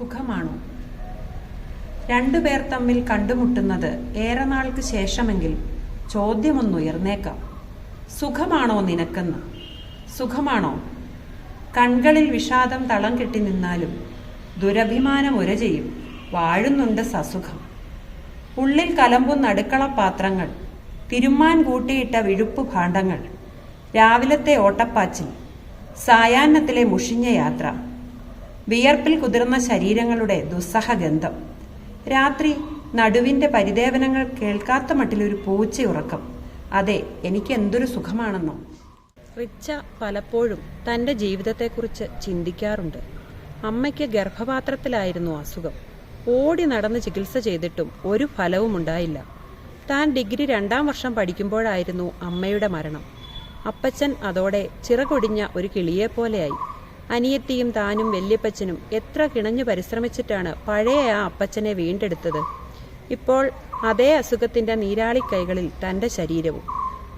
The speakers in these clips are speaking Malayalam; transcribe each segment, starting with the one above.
സുഖമാണോ? രണ്ടുപേർ തമ്മിൽ കണ്ടുമുട്ടുന്നത് ഏറെ നാൾക്ക് ശേഷമെങ്കിൽ ചോദ്യമൊന്നുയർന്നേക്കാം. സുഖമാണോ നിനക്കെന്ന്? സുഖമാണോ? കൺകളിൽ വിഷാദം തളം കെട്ടി നിന്നാലും ദുരഭിമാനം ഒരചെയ്യും വാഴുന്നുണ്ട് സസുഖം. ഉള്ളിൽ കലമ്പുന്ന അടുക്കള പാത്രങ്ങൾ തിരുമ്മാൻ കൂട്ടിയിട്ട വിഴുപ്പ് ഭാണ്ഡങ്ങൾ. രാവിലത്തെ ഓട്ടപ്പാച്ചിൽ. സായാഹ്നത്തിലെ മുഷിഞ്ഞ യാത്ര. വിയർപ്പിൽ കുതിർന്ന ശരീരങ്ങളുടെ ദുസ്സഹ ഗന്ധം രാത്രി നടുവിന്റെ പരിദേവനങ്ങൾ കേൾക്കാത്ത മട്ടിലൊരു പൂച്ചയുറക്കം. അതെ എനിക്ക് എന്തൊരു സുഖമാണെന്നോ. റിച്ച പലപ്പോഴും തന്റെ ജീവിതത്തെക്കുറിച്ച് ചിന്തിക്കാറുണ്ട്. അമ്മയ്ക്ക് ഗർഭപാത്രത്തിലായിരുന്നു അസുഖം. ഓടി നടന്ന് ചികിത്സ ചെയ്തിട്ടും ഒരു ഫലവും ഉണ്ടായില്ല. താൻ ഡിഗ്രി രണ്ടാം വർഷം പഠിക്കുമ്പോഴായിരുന്നു അമ്മയുടെ മരണം. അപ്പച്ചൻ അതോടെ ചിറകൊടിഞ്ഞ ഒരു കിളിയെപ്പോലെയായി. അനിയത്തിയും താനും വല്യപ്പച്ചനും എത്ര കിണഞ്ഞു പരിശ്രമിച്ചിട്ടാണ് പഴയ ആ അപ്പച്ചനെ വീണ്ടെടുത്തത്. ഇപ്പോൾ അതേ അസുഖത്തിന്റെ നീരാളിക്കൈകളിൽ തന്റെ ശരീരവും.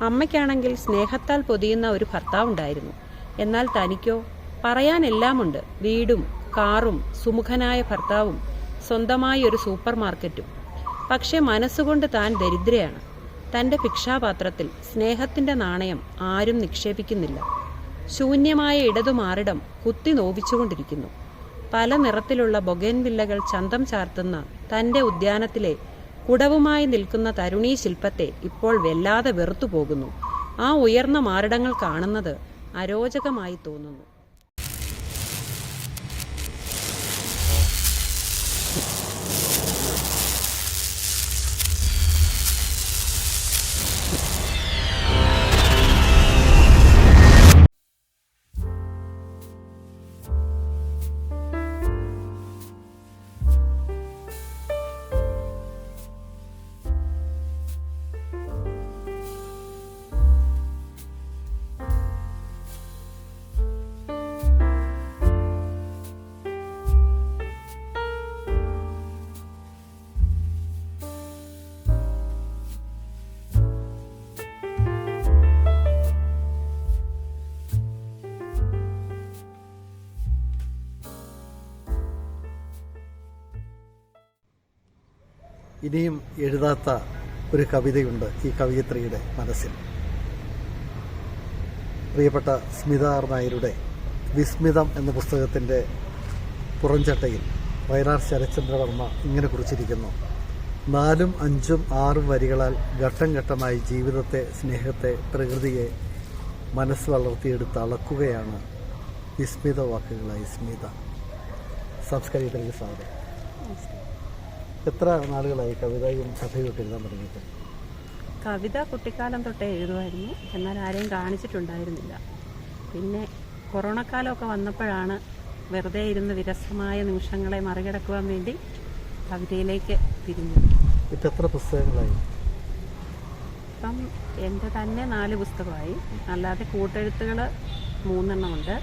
അമ്മയ്ക്കാണെങ്കിൽ സ്നേഹത്താൽ പൊതിയുന്ന ഒരു ഭർത്താവുണ്ടായിരുന്നു എന്നാൽ തനിക്കോ പറയാനെല്ലാമുണ്ട്. വീടും കാറും സുമുഖനായ ഭർത്താവും സ്വന്തമായി ഒരു സൂപ്പർ മാർക്കറ്റും. പക്ഷെ മനസ്സുകൊണ്ട് താൻ ദരിദ്രയാണ്. തന്റെ ഭിക്ഷാപാത്രത്തിൽ സ്നേഹത്തിന്റെ നാണയം ആരും നിക്ഷേപിക്കുന്നില്ല. ശൂന്യമായ ഇടതുമാറിടം കുത്തി നോവിച്ചുകൊണ്ടിരിക്കുന്നു. പല നിറത്തിലുള്ള ബൊഗൻവില്ലകൾ ചന്തം ചാർത്തുന്ന തന്റെ ഉദ്യാനത്തിലെ കുടവുമായി നിൽക്കുന്ന തരുണീ ശില്പത്തെ ഇപ്പോൾ വെല്ലാതെ വെറുത്തുപോകുന്നു. ആ ഉയർന്ന മാറിടങ്ങൾ കാണുന്നത് അരോചകമായി തോന്നുന്നു. ഇനിയും എഴുതാത്ത ഒരു കവിതയുണ്ട് ഈ കവയിത്രിയുടെ മനസ്സിൽ. പ്രിയപ്പെട്ട സ്മിത ആർ നായരുടെ വിസ്മിതം എന്ന പുസ്തകത്തിന്റെ പുറംചട്ടയിൽ വയലാർ ശരത്ചന്ദ്രവർമ്മ ഇങ്ങനെ കുറിച്ചിരിക്കുന്നു. നാലും അഞ്ചും ആറും വരികളാൽ ഘട്ടം ഘട്ടമായി ജീവിതത്തെ സ്നേഹത്തെ പ്രകൃതിയെ മനസ്സ് വളർത്തിയെടുത്ത് അളക്കുകയാണ് വിസ്മിത വാക്കുകളായി സ്മിത. സംസ്കാരത്തിലേക്ക് സ്വാഗതം. എത്ര നാളുകളായി കവിതയും കഥയും എഴുതാൻ തുടങ്ങിയിട്ട്? കവിത കുട്ടിക്കാലം തൊട്ടേ എഴുതുമായിരുന്നു. എന്നാൽ ആരെയും കാണിച്ചിട്ടുണ്ടായിരുന്നില്ല. പിന്നെ കൊറോണ കാലമൊക്കെ വന്നപ്പോഴാണ് വെറുതെ ഇരുന്ന് വിരസമായ നിമിഷങ്ങളെ മറികടക്കുവാൻ വേണ്ടി കവിതയിലേക്ക് തിരിഞ്ഞു ഇപ്പം എത്ര പുസ്തകങ്ങളായി? ഇപ്പം എന്റെ തന്നെ നാല് പുസ്തകമായി. അല്ലാതെ കൂട്ടെഴുത്തുകൾ മൂന്നെണ്ണമുണ്ട്.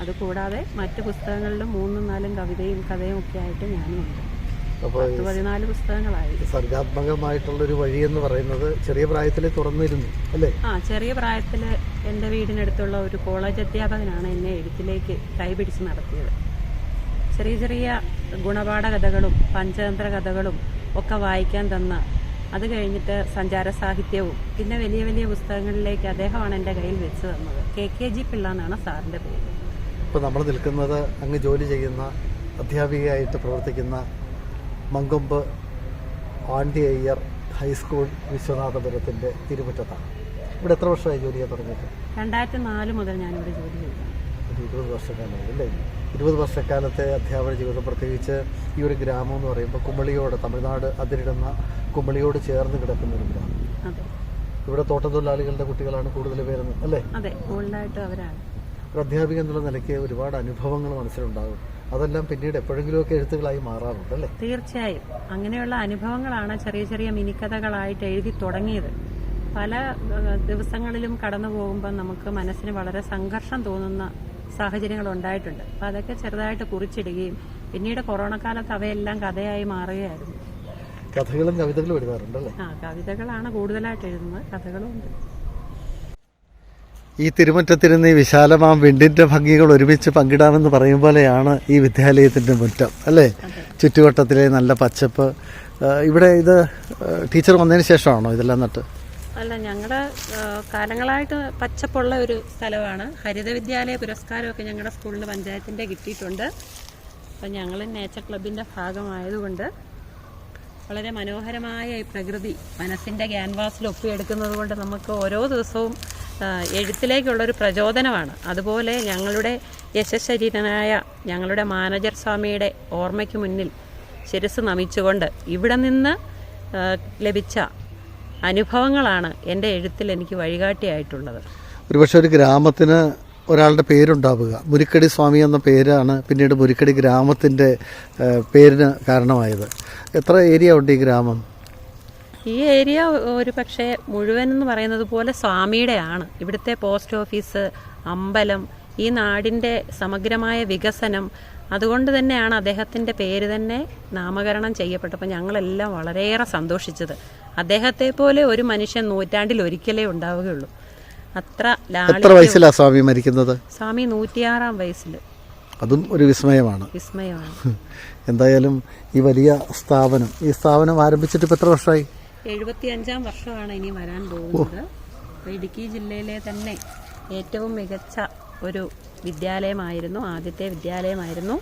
അതുകൂടാതെ മറ്റ് പുസ്തകങ്ങളിലും മൂന്നും നാലും കവിതയും കഥയും ഒക്കെ ആയിട്ട് ഞാനും ഉണ്ട്. അപ്പോൾ പതിനാല് പുസ്തകങ്ങളായി. സർഗാത്മകമായിട്ടുള്ളൊരു വഴിയെന്ന് പറയുന്നത് ചെറിയ പ്രായത്തിൽ തുറന്നിരുന്നു അല്ലേ? ആ ചെറിയ പ്രായത്തിൽ എന്റെ വീടിനടുത്തുള്ള ഒരു കോളേജ് അധ്യാപകനാണ് എന്നെ എഴുത്തിലേക്ക് കൈപിടിച്ച് നടത്തിയത്. ചെറിയ ചെറിയ ഗുണപാഠ കഥകളും പഞ്ചതന്ത്ര കഥകളും ഒക്കെ വായിക്കാൻ തന്ന അത് കഴിഞ്ഞിട്ട് സഞ്ചാര സാഹിത്യവും പിന്നെ വലിയ വലിയ പുസ്തകങ്ങളിലേക്ക് അദ്ദേഹമാണ് എന്റെ കയ്യിൽ വെച്ച് തന്നത്. കെ കെ ജി പിള്ള എന്നാണ് സാറിന്റെ പേര്. ഇപ്പോൾ നമ്മൾ നിൽക്കുന്നത് അങ്ങ് ജോലി ചെയ്യുന്ന അധ്യാപികയായിട്ട് പ്രവർത്തിക്കുന്ന മങ്കൊമ്പ് ആണ്ടി അയ്യർ ഹൈസ്കൂൾ വിശ്വനാഥപുരത്തിന്റെ തിരുമുറ്റത്താണ്. ഇവിടെ എത്ര വർഷമായി ജോലി ചെയ്യാൻ തുടങ്ങിയത്? രണ്ടായിരത്തി നാല് മുതൽ ഞാനിവിടെ ജോലി ചെയ്തു ഒരു ഇരുപത് വർഷക്കാലമായി അല്ലേ? ഇരുപത് വർഷക്കാലത്തെ അധ്യാപന ജീവിതം പ്രത്യേകിച്ച് ഈ ഒരു ഗ്രാമം എന്ന് പറയുമ്പോൾ കുമളിയോട് തമിഴ്നാട് അതിരിടുന്ന കുമ്പളിയോട് ചേർന്ന് കിടക്കുന്ന ഒരു ഗ്രാമം. ഇവിടെ തോട്ടത്തൊഴിലാളികളുടെ കുട്ടികളാണ് കൂടുതൽ പേരുന്നത് അല്ലേ? അതെ കൂടുതലായിട്ട് അവരാണ്. ഒരു അധ്യാപിക എന്നുള്ള നിലയ്ക്ക് ഒരുപാട് അനുഭവങ്ങൾ മനസ്സിലുണ്ടാകും. അതെല്ലാം പിന്നീട് എപ്പോഴെങ്കിലുമൊക്കെ എഴുത്തുകളായി മാറാറുണ്ട് അല്ലേ? തീർച്ചയായും. അങ്ങനെയുള്ള അനുഭവങ്ങളാണ് ചെറിയ ചെറിയ മിനിക്കഥകളായിട്ട് എഴുതി തുടങ്ങിയത്. പല ദിവസങ്ങളിലും കടന്നു പോകുമ്പോൾ നമുക്ക് മനസ്സിന് വളരെ സംഘർഷം തോന്നുന്ന സാഹചര്യങ്ങൾ ഉണ്ടായിട്ടുണ്ട്. അപ്പം അതൊക്കെ ചെറുതായിട്ട് കുറിച്ചിടുകയും പിന്നീട് കൊറോണ കാലത്ത് അവയെല്ലാം കഥയായി മാറുകയായിരുന്നു. കഥകളും കവിതകളും എഴുതാറുണ്ട് അല്ലേ? ആ കവിതകളാണ് കൂടുതലായിട്ട് എഴുതുന്നത്. കഥകളും ഉണ്ട് ഈ തിരുമുറ്റത്തിരുന്ന് ഈ വിശാലമാം വിണ്ടിന്റെ ഭംഗികൾ ഒരുമിച്ച് പങ്കിടാമെന്ന് പറയും പോലെയാണ് ഈ വിദ്യാലയത്തിന്റെ മുറ്റം അല്ലേ? ചുറ്റുവട്ടത്തിലെ നല്ല പച്ചപ്പ്. ഇവിടെ ഇത് ടീച്ചർ വന്നതിന് ശേഷമാണോ ഇതെല്ലാം നട്ട്? അല്ല ഞങ്ങളുടെ കാലങ്ങളായിട്ട് പച്ചപ്പുള്ള ഒരു സ്ഥലമാണ്. ഹരിത വിദ്യാലയ പുരസ്കാരമൊക്കെ ഞങ്ങളുടെ സ്കൂളിന് പഞ്ചായത്തിന്റെ കിട്ടിയിട്ടുണ്ട്. അപ്പം ഞങ്ങൾ നേച്ചർ ക്ലബിന്റെ ഭാഗമായതുകൊണ്ട് വളരെ മനോഹരമായ ഈ പ്രകൃതി മനസ്സിന്റെ ക്യാൻവാസിൽ ഒപ്പിയെടുക്കുന്നത് കൊണ്ട് നമുക്ക് ഓരോ ദിവസവും എഴുത്തിലേക്കുള്ളൊരു പ്രചോദനമാണ്. അതുപോലെ ഞങ്ങളുടെ യശശരീരനായ ഞങ്ങളുടെ മാനേജർ സ്വാമിയുടെ ഓർമ്മയ്ക്ക് മുന്നിൽ ശിരസ് നമിച്ചുകൊണ്ട് ഇവിടെ നിന്ന് ലഭിച്ച അനുഭവങ്ങളാണ് എന്റെ എഴുത്തിൽ എനിക്ക് വഴികാട്ടിയായിട്ടുള്ളത്. ഒരുപക്ഷെ ഒരു ഗ്രാമത്തിന് ഒരാളുടെ പേരുണ്ടാവുക. മുരിക്കടി സ്വാമി എന്ന പേരാണ് പിന്നീട് മുരിക്കടി ഗ്രാമത്തിന്റെ പേരിന് കാരണമായത്. എത്ര ഏരിയ ഉണ്ട് ഈ ഗ്രാമം? ഈ ഏരിയ ഒരു പക്ഷേ മുഴുവൻ എന്ന് പറയുന്നത് പോലെ സ്വാമിയുടെയാണ്. ഇവിടുത്തെ പോസ്റ്റ് ഓഫീസ് അമ്പലം ഈ നാടിന്റെ സമഗ്രമായ വികസനം അതുകൊണ്ട് തന്നെയാണ് അദ്ദേഹത്തിന്റെ പേര് തന്നെ നാമകരണം ചെയ്യപ്പെട്ടപ്പോൾ ഞങ്ങളെല്ലാം വളരെയേറെ സന്തോഷിച്ചത്. അദ്ദേഹത്തെ പോലെ ഒരു മനുഷ്യൻ നൂറ്റാണ്ടിൽ ഒരിക്കലേ ഉണ്ടാവുകയുള്ളൂ. അത്ര എത്ര വയസ്സിലാണ് സ്വാമി മരിക്കുന്നത്? സ്വാമി നൂറ്റിയാറാം വയസ്സിൽ അതും ഒരു വിസ്മയമാണ്. വിസ്മയമാണ്. എന്തായാലും ഈ വലിയ സ്ഥാപനം ഈ സ്ഥാപനം ആരംഭിച്ചിട്ട് ഇപ്പം എത്ര വർഷമായി? എഴുപത്തിയഞ്ചാം വർഷമാണ് ഇനി വരാൻ പോകുന്നത്. ഇടുക്കി ജില്ലയിലെ തന്നെ ഏറ്റവും മികച്ച ഒരു വിദ്യാലയമായിരുന്നു ആദ്യത്തെ വിദ്യാലയമായിരുന്നു.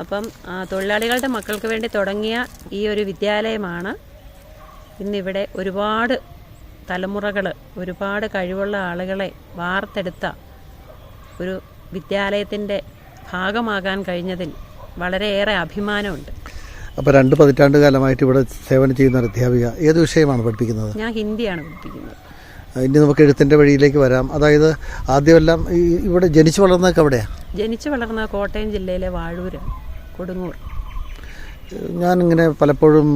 അപ്പം തൊഴിലാളികളുടെ മക്കൾക്ക് വേണ്ടി തുടങ്ങിയ ഈ ഒരു വിദ്യാലയമാണ്. ഇന്നിവിടെ ഒരുപാട് തലമുറകൾ ഒരുപാട് കഴിവുള്ള ആളുകളെ വാർത്തെടുത്ത ഒരു വിദ്യാലയത്തിന്റെ ഭാഗമാകാൻ കഴിഞ്ഞതിൽ വളരെയേറെ അഭിമാനമുണ്ട്. അപ്പോൾ രണ്ട് പതിറ്റാണ്ട് കാലമായിട്ട് ഇവിടെ സേവനം ചെയ്യുന്ന ഒരു അധ്യാപിക ഏത് വിഷയമാണ് പഠിപ്പിക്കുന്നത്? ഞാൻ ഹിന്ദിയാണ് പഠിപ്പിക്കുന്നത്. ഇനി നമുക്ക് എഴുത്തിന്റെ വഴിയിലേക്ക് വരാം. അതായത് ആദ്യമെല്ലാം ഈ ഇവിടെ ജനിച്ചു വളർന്നതൊക്കെ എവിടെയാണ് ജനിച്ചു വളർന്ന കോട്ടയം ജില്ലയിലെ വാഴൂര് കൊടുങ്ങൂർ. ഞാനിങ്ങനെ പലപ്പോഴും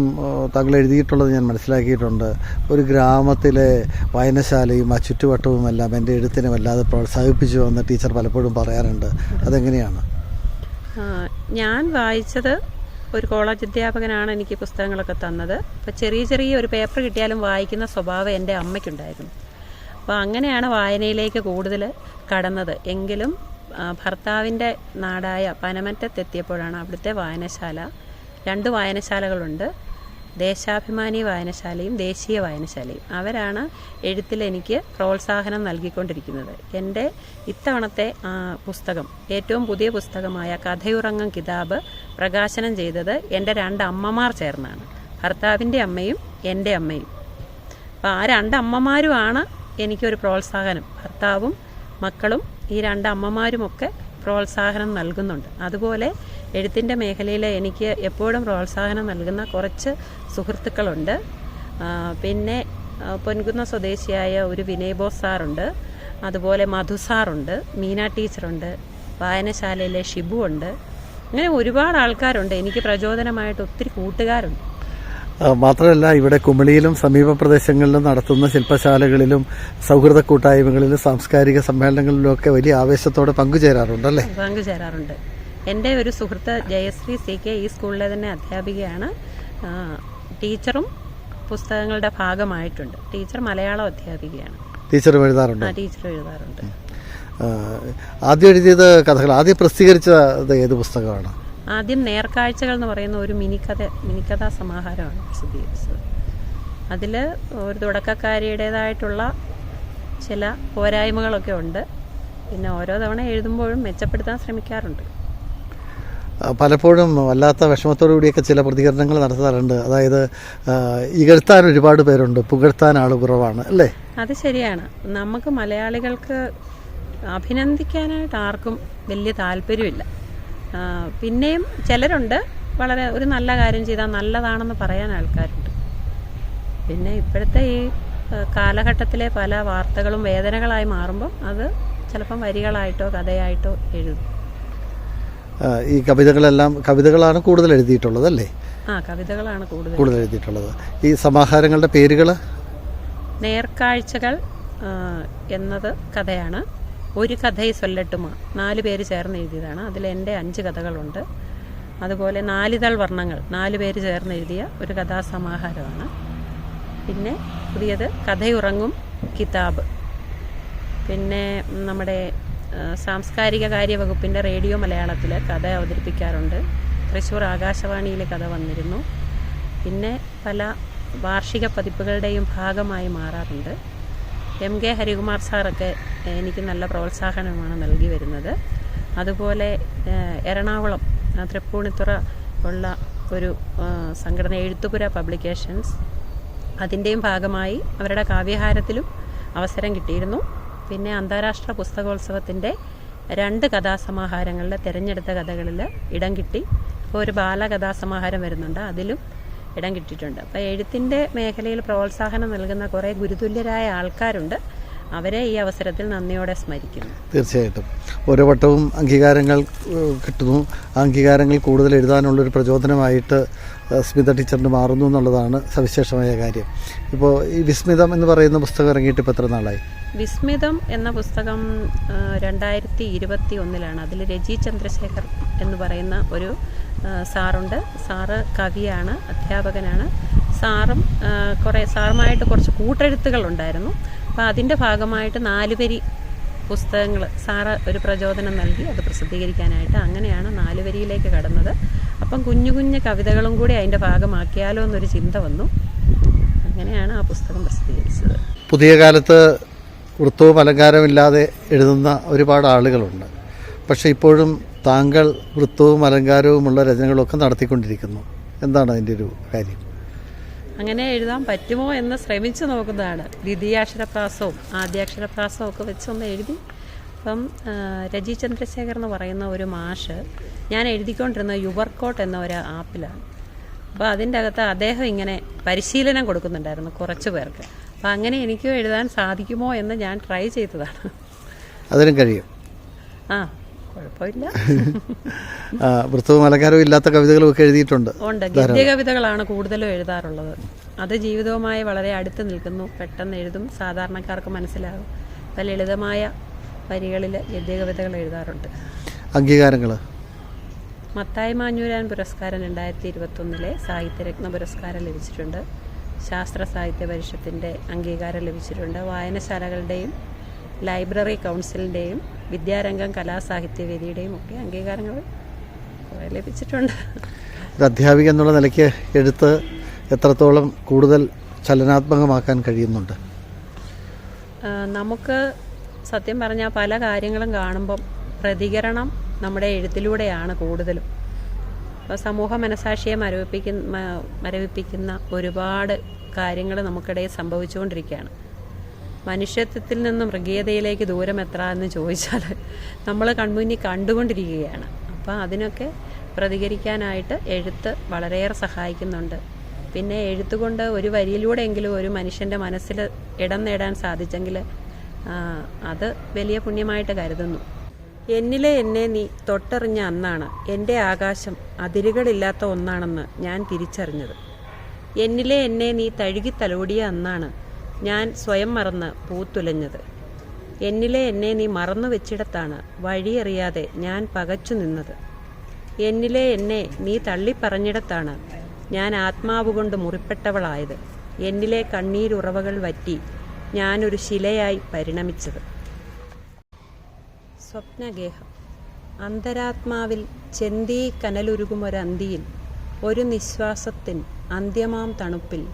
താങ്കൾ എഴുതിയിട്ടുള്ളത് ഞാൻ മനസ്സിലാക്കിയിട്ടുണ്ട്. ഒരു ഗ്രാമത്തിലെ വായനശാലയും ആ ചുറ്റുവട്ടവും എല്ലാം എന്റെ എഴുത്തിനെ വല്ലാതെ പ്രോത്സാഹിപ്പിച്ചു എന്ന് ടീച്ചർ പലപ്പോഴും പറയാറുണ്ട്. അതെങ്ങനെയാണ്? ഞാൻ വായിച്ചത് ഒരു കോളേജ് അധ്യാപകനാണ് എനിക്ക് പുസ്തകങ്ങളൊക്കെ തന്നത്. അപ്പോൾ ചെറിയ ചെറിയ ഒരു പേപ്പർ കിട്ടിയാലും വായിക്കുന്ന സ്വഭാവം എന്റെ അമ്മയ്ക്കുണ്ടായിരുന്നു. അപ്പോൾ അങ്ങനെയാണ് വായനയിലേക്ക് കൂടുതൽ കടന്നത്. എങ്കിലും ഭർത്താവിന്റെ നാടായ പനമറ്റത്തെത്തിയപ്പോഴാണ് അവിടുത്തെ വായനശാല. രണ്ട് വായനശാലകളുണ്ട്. ദേശാഭിമാനി വായനശാലയും ദേശീയ വായനശാലയും. അവരാണ് എഴുത്തിൽ എനിക്ക് പ്രോത്സാഹനം നൽകിക്കൊണ്ടിരിക്കുന്നത്. എന്റെ ഇത്തവണത്തെ പുസ്തകം ഏറ്റവും പുതിയ പുസ്തകമായ കഥയുറങ്ങും കിതാബ് പ്രകാശനം ചെയ്തത് എന്റെ രണ്ട് അമ്മമാർ ചേർന്നാണ്. ഭർത്താവിന്റെ അമ്മയും എന്റെ അമ്മയും. അപ്പോൾ ആ രണ്ട് അമ്മമാരുമാണ് എനിക്കൊരു പ്രോത്സാഹനം. ഭർത്താവും മക്കളും ഈ രണ്ട് അമ്മമാരുമൊക്കെ പ്രോത്സാഹനം നൽകുന്നുണ്ട്. അതുപോലെ എഴുത്തിന്റെ മേഖലയിൽ എനിക്ക് എപ്പോഴും പ്രോത്സാഹനം നൽകുന്ന കുറച്ച് സുഹൃത്തുക്കളുണ്ട്. പിന്നെ പൊൻകുന്ന സ്വദേശിയായ ഒരു വിനയ് ബോസ് സാറുണ്ട്. അതുപോലെ മധു സാറുണ്ട് മീന ടീച്ചറുണ്ട് വായനശാലയിലെ ഷിബു ഉണ്ട് അങ്ങനെ ഒരുപാട് ആൾക്കാരുണ്ട്. എനിക്ക് പ്രചോദനമായിട്ട് ഒത്തിരി കൂട്ടുകാരുണ്ട്. മാത്രമല്ല ഇവിടെ കുമളിയിലും സമീപ പ്രദേശങ്ങളിലും നടത്തുന്ന ശില്പശാലകളിലും സൗഹൃദ കൂട്ടായ്മകളിലും സാംസ്കാരിക സമ്മേളനങ്ങളിലും ഒക്കെ വലിയ ആവേശത്തോടെ പങ്കുചേരാറുണ്ട് അല്ലേ പങ്കുചേരാറുണ്ട്. എന്റെ ഒരു സുഹൃത്ത് ജയശ്രീ സി കെ ഈ സ്കൂളിലെ തന്നെ അധ്യാപികയാണ്. ടീച്ചറും പുസ്തകങ്ങളുടെ ഭാഗമായിട്ടുണ്ട്. ടീച്ചർ മലയാളം അധ്യാപികയാണ്. ടീച്ചറും എഴുതാറുണ്ട്? ടീച്ചർ എഴുതാറുണ്ട്. ആദ്യം എഴുതിയത് കഥകൾ ആദ്യം പ്രസിദ്ധീകരിച്ചത് ഏത് പുസ്തകമാണ്? ആദ്യം നേർക്കാഴ്ചകൾ എന്ന് പറയുന്ന ഒരു മിനിക്കഥ മിനിക്കഥാ സമാഹാരമാണ് പ്രസിദ്ധീകരിച്ചത്. അതിൽ ഒരു തുടക്കക്കാരിയുടേതായിട്ടുള്ള ചില പോരായ്മകളൊക്കെ ഉണ്ട്. പിന്നെ ഓരോ തവണ എഴുതുമ്പോഴും മെച്ചപ്പെടുത്താൻ ശ്രമിക്കാറുണ്ട്. പലപ്പോഴും വല്ലാത്ത വിഷമത്തോടു കൂടിയൊക്കെ ചില പ്രതികരണങ്ങൾ നടത്താറുണ്ട്. അതായത് ഇകഴ്ത്താൻ ഒരുപാട് പേരുണ്ട് പുകഴ്ത്താൻ ആൾ കുറവാണ് അല്ലേ? അത് ശരിയാണ്. നമുക്ക് മലയാളികൾക്ക് അഭിനന്ദിക്കാനായിട്ട് ആർക്കും വലിയ താല്പര്യമില്ല. പിന്നെയും ചിലരുണ്ട്. വളരെ ഒരു നല്ല കാര്യം ചെയ്താൽ നല്ലതാണെന്ന് പറയാൻ ആൾക്കാരുണ്ട്. പിന്നെ ഇപ്പോഴത്തെ ഈ കാലഘട്ടത്തിലെ പല വാർത്തകളും വേദനകളായി മാറുമ്പോൾ അത് ചിലപ്പം വരികളായിട്ടോ കഥയായിട്ടോ എഴുതും. ഈ കവിതകളെല്ലാം കവിതകളാണ് കൂടുതൽ എഴുതിയിട്ടുള്ളത് അല്ലേ കവിതകളാണ് കൂടുതൽ കൂടുതൽ എഴുതിയിട്ടുള്ളത്. ഈ സമാഹാരങ്ങളുടെ പേരുകൾ നേർക്കാഴ്ചകൾ എന്നത് കഥയാണ്. ഒരു കഥയെ സൊല്ലട്ടുമ നാല് പേര് ചേർന്ന് എഴുതിയതാണ്. അതിൽ എന്റെ അഞ്ച് കഥകളുണ്ട്. അതുപോലെ നാലിതൾ വർണങ്ങൾ നാല് പേര് ചേർന്ന് എഴുതിയ ഒരു കഥാസമാഹാരമാണ്. പിന്നെ പുതിയത് കഥയുറങ്ങും കിതാബ്. പിന്നെ നമ്മുടെ സാംസ്കാരിക കാര്യവകുപ്പിന്റെ റേഡിയോ മലയാളത്തിൽ കഥ അവതരിപ്പിക്കാറുണ്ട്. തൃശ്ശൂർ ആകാശവാണിയിൽ കഥ വന്നിരുന്നു. പിന്നെ പല വാർഷിക പതിപ്പുകളുടെയും ഭാഗമായി മാറാറുണ്ട്. എം കെ ഹരികുമാർ സാറൊക്കെ എനിക്ക് നല്ല പ്രോത്സാഹനമാണ് നൽകി വരുന്നത്. അതുപോലെ എറണാകുളം തൃപ്പൂണിത്തുറ ഉള്ള ഒരു സംഘടന എഴുത്തുപുര പബ്ലിക്കേഷൻസ് അതിന്റെയും ഭാഗമായി അവരുടെ കാവ്യഹാരത്തിലും അവസരം കിട്ടിയിരുന്നു. പിന്നെ അന്താരാഷ്ട്ര പുസ്തകോത്സവത്തിന്റെ രണ്ട് കഥാസമാഹാരങ്ങളിൽ തിരഞ്ഞെടുത്ത കഥകളിൽ ഇടം കിട്ടി. ഇപ്പോൾ ഒരു ബാലകഥാസമാഹാരം വരുന്നുണ്ട്. അതിലും ഇടം കിട്ടിയിട്ടുണ്ട്. അപ്പോൾ എഴുത്തിന്റെ മേഖലയിൽ പ്രോത്സാഹനം നൽകുന്ന കുറേ ഗുരുതുല്യരായ ആൾക്കാരുണ്ട്. അവരെ ഈ അവസരത്തിൽ നന്ദിയോടെ സ്മരിക്കുന്നു. തീർച്ചയായിട്ടും. ഓരോ വട്ടവും അംഗീകാരങ്ങൾ കിട്ടുന്നു. ആ അംഗീകാരങ്ങൾ കൂടുതൽ എഴുതാനുള്ളൊരു പ്രചോദനമായിട്ട് സ്മിത ടീച്ചറിന് മാറുന്നു എന്നുള്ളതാണ് സവിശേഷമായ കാര്യം. ഇപ്പോൾ ഈ വിസ്മിതം എന്ന് പറയുന്ന പുസ്തകം ഇറങ്ങിയിട്ട് ഇപ്പോൾ എത്ര നാളായി? വിസ്മിതം എന്ന പുസ്തകം രണ്ടായിരത്തി ഇരുപത്തി ഒന്നിലാണ് അതിൽ രജി ചന്ദ്രശേഖർ എന്ന് പറയുന്ന ഒരു സാറുണ്ട്. സാറ് കവിയാണ് അധ്യാപകനാണ്. സാറും കുറേ സാറുമായിട്ട് കുറച്ച് കൂട്ടെഴുത്തുകൾ ഉണ്ടായിരുന്നു. അപ്പോൾ അതിന്റെ ഭാഗമായിട്ട് നാലുവരി പുസ്തകങ്ങൾ സാറ് ഒരു പ്രചോദനം നൽകി അത് പ്രസിദ്ധീകരിക്കാനായിട്ട് അങ്ങനെയാണ് നാലുവരിയിലേക്ക് കടന്നത്. അപ്പം കുഞ്ഞു കുഞ്ഞു കവിതകളും കൂടി അതിന്റെ ഭാഗമാക്കിയാലോ എന്നൊരു ചിന്ത വന്നു. അങ്ങനെയാണ് ആ പുസ്തകം പ്രസിദ്ധീകരിച്ചത്. പുതിയ കാലത്ത് വൃത്തവും അലങ്കാരമില്ലാതെ എഴുതുന്ന ഒരുപാട് ആളുകളുണ്ട്. പക്ഷേ ഇപ്പോഴും താങ്കൾ വൃത്തവും അലങ്കാരവുമുള്ള രചനകളൊക്കെ നടത്തിക്കൊണ്ടിരിക്കുന്നു. എന്താണ് അതിന്റെ ഒരു കാര്യം? അങ്ങനെ എഴുതാൻ പറ്റുമോ എന്ന് ശ്രമിച്ചു നോക്കുന്നതാണ്. ദ്വിതീയാക്ഷരപ്രാസവും ആദ്യാക്ഷരപ്രാസവും ഒക്കെ വെച്ചൊന്ന് എഴുതി. അപ്പം രജി ചന്ദ്രശേഖർ എന്ന് പറയുന്ന ഒരു മാഷ് ഞാൻ എഴുതിക്കൊണ്ടിരുന്ന യുവർക്കോട്ട് എന്ന ഒരു ആപ്പിലാണ്. അപ്പോൾ അതിന്റെ അകത്ത് അദ്ദേഹം ഇങ്ങനെ പരിശീലനം കൊടുക്കുന്നുണ്ടായിരുന്നു കുറച്ച് പേർക്ക്. അപ്പോൾ അങ്ങനെ എനിക്കും എഴുതാൻ സാധിക്കുമോ എന്ന് ഞാൻ ട്രൈ ചെയ്തതാണ്. അതിനും കഴിയും. ആ. കുഴപ്പമില്ല. വൃത്തവും അലങ്കാരവും ഇല്ലാത്ത കവിതകളും ഒക്കെ എഴുതിയിട്ടുണ്ട്. ഉണ്ട്. ഗദ്യ കവിതകളാണ് കൂടുതലും എഴുതാറുള്ളത്. അത് ജീവിതവുമായി വളരെ അടുത്ത് നിൽക്കുന്നു. പെട്ടെന്ന് എഴുതും. സാധാരണക്കാർക്ക് മനസ്സിലാകും. അപ്പം ലളിതമായ വരികളിൽ ഗദ്യ കവിതകൾ എഴുതാറുണ്ട്. അംഗീകാരങ്ങൾ മത്തായി മാഞ്ഞൂരാൻ പുരസ്കാരം രണ്ടായിരത്തി ഇരുപത്തൊന്നിലെ സാഹിത്യരത്ന പുരസ്കാരം ലഭിച്ചിട്ടുണ്ട്. ശാസ്ത്ര സാഹിത്യ പരിഷത്തിന്റെ അംഗീകാരം ലഭിച്ചിട്ടുണ്ട്. വായനശാലകളുടെയും ലൈബ്രറി കൗൺസിലിന്റെയും വിദ്യാരംഗം കലാസാഹിത്യവേദിയുടെയും ഒക്കെ അംഗീകാരങ്ങൾ ലഭിച്ചിട്ടുണ്ട്. ഒരു അധ്യാപിക എന്നുള്ള നിലയ്ക്ക് എഴുത്ത് എത്രത്തോളം കൂടുതൽ ചലനാത്മകമാക്കാൻ കഴിയുന്നുണ്ട്? നമുക്ക് സത്യം പറഞ്ഞാൽ പല കാര്യങ്ങളും കാണുമ്പം പ്രതികരണം നമ്മുടെ എഴുത്തിലൂടെയാണ് കൂടുതലും. അപ്പോൾ സമൂഹ മനസാക്ഷിയെ മരവിപ്പിക്കുന്ന മരവിപ്പിക്കുന്ന ഒരുപാട് കാര്യങ്ങൾ നമുക്കിടയിൽ സംഭവിച്ചുകൊണ്ടിരിക്കുകയാണ്. മനുഷ്യത്വത്തിൽ നിന്ന് മൃഗീയതയിലേക്ക് ദൂരം എത്ര എന്ന് ചോദിച്ചാൽ നമ്മൾ കൺമുന്നിൽ കണ്ടുകൊണ്ടിരിക്കുകയാണ്. അപ്പോൾ അതിനൊക്കെ പ്രതികരിക്കാനായിട്ട് എഴുത്ത് വളരെയേറെ സഹായിക്കുന്നുണ്ട്. പിന്നെ എഴുത്തുകൊണ്ട് ഒരു വരിയിലൂടെയെങ്കിലും ഒരു മനുഷ്യന്റെ മനസ്സിൽ ഇടം നേടാൻ സാധിച്ചെങ്കിൽ അത് വലിയ പുണ്യമായിട്ട് കരുതുന്നു. എന്നിലെ എന്നെ നീ തൊട്ടറിഞ്ഞ അന്നാണ് എന്റെ ആകാശം അതിരുകളില്ലാത്ത ഒന്നാണെന്ന് ഞാൻ തിരിച്ചറിഞ്ഞത്. എന്നിലെ എന്നെ നീ തഴുകി തലോടിയ അന്നാണ് ഞാൻ സ്വയം മറന്ന് പൂത്തുലഞ്ഞത്. എന്നിലെ എന്നെ നീ മറന്നു വെച്ചിടത്താണ് വഴിയറിയാതെ ഞാൻ പകച്ചു നിന്നത്. എന്നിലെ എന്നെ നീ തള്ളിപ്പറഞ്ഞിടത്താണ് ഞാൻ ആത്മാവ് കൊണ്ട് മുറിപ്പെട്ടവളായത്. എന്നിലെ കണ്ണീരുറവകൾ വറ്റി ഞാനൊരു ശിലയായി പരിണമിച്ചത്. സ്വപ്നഗേഹം. അന്തരാത്മാവിൽ ചെന്തീ കനലുരുകുമൊരന്തിയിൽ ഒരു നിശ്വാസത്തിൻ അന്ത്യമാം തണുപ്പിൽ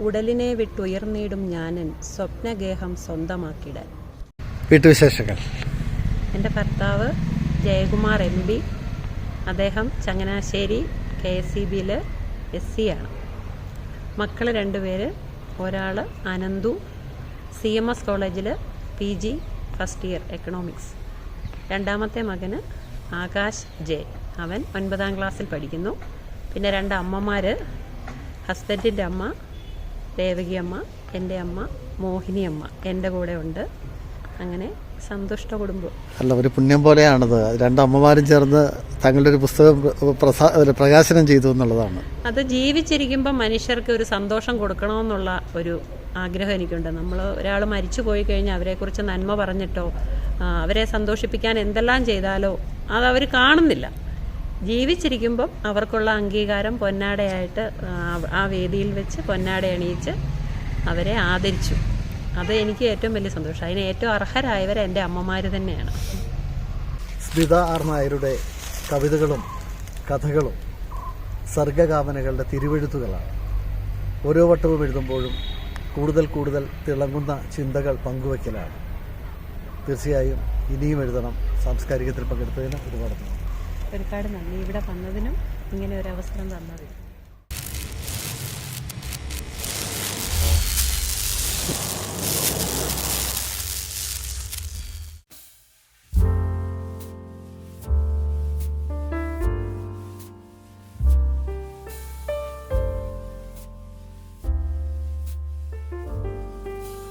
ഉടലിനെ വിട്ടുയർന്നിടും ഞാനൻ സ്വപ്നഗേഹം സ്വന്തമാക്കിടാൻ. വീട്ടുവിശേഷങ്ങൾ. എന്റെ ഭർത്താവ് ജയകുമാർ എം പി. അദ്ദേഹം ചങ്ങനാശ്ശേരി കെ എസ് സി ബിയിൽ എസ് സി ആണ്. മക്കൾ രണ്ടുപേര് ഒരാൾ അനന്തു സി എം എസ് കോളേജിൽ P G first year economics. രണ്ടാമത്തെ മകന് ആകാശ് ജെ. അവൻ ഒൻപതാം ക്ലാസ്സിൽ പഠിക്കുന്നു. പിന്നെ രണ്ട് അമ്മമാർ ഹസ്ബൻഡിന്റെ അമ്മ ദേവകി അമ്മ എന്റെ അമ്മ മോഹിനിയമ്മ എന്റെ കൂടെ ഉണ്ട്. അങ്ങനെ സന്തുഷ്ട കുടുംബം. അല്ല ഒരു പുണ്യം പോലെയാണത്. രണ്ടമ്മമാരും ചേർന്ന് തങ്ങളുടെ ഒരു പുസ്തകം പ്രകാശനം ചെയ്തു എന്നുള്ളതാണ്. അത് ജീവിച്ചിരിക്കുമ്പോൾ മനുഷ്യർക്ക് ഒരു സന്തോഷം കൊടുക്കണമെന്നുള്ള ഒരു ആഗ്രഹം എനിക്കുണ്ട്. നമ്മൾ ഒരാൾ മരിച്ചു പോയി കഴിഞ്ഞാൽ അവരെക്കുറിച്ച് നന്മ പറഞ്ഞിട്ടോ അവരെ സന്തോഷിപ്പിക്കാൻ എന്തെല്ലാം ചെയ്താലോ അത് അവർ കാണുന്നില്ല. ജീവിച്ചിരിക്കുമ്പം അവർക്കുള്ള അംഗീകാരം പൊന്നാടയായിട്ട് ആ, വേദിയിൽ വെച്ച് പൊന്നാട അണിയിച്ച് അവരെ ആദരിച്ചു. അത് എനിക്ക് ഏറ്റവും വലിയ സന്തോഷം. അതിന് ഏറ്റവും അർഹരായവർ എന്റെ അമ്മമാർ തന്നെയാണ്. സ്മിത ആർ നായരുടെ കവിതകളും കഥകളും സർഗകാമനകളുടെ തിരുവെഴുത്തുകളാണ്. ഓരോ വട്ടവും എഴുതുമ്പോഴും കൂടുതൽ കൂടുതൽ തിളങ്ങുന്ന ചിന്തകൾ പങ്കുവയ്ക്കലാണ്. തീർച്ചയായും ഇനിയും എഴുതണം. സാംസ്കാരികത്തിൽ പങ്കെടുത്തതിന് ഒരുപാട് നന്ദി. ഒരുപാട് നന്ദി. ഇവിടെ വന്നതിനും ഇങ്ങനെ ഒരു അവസരം തന്നതിനും.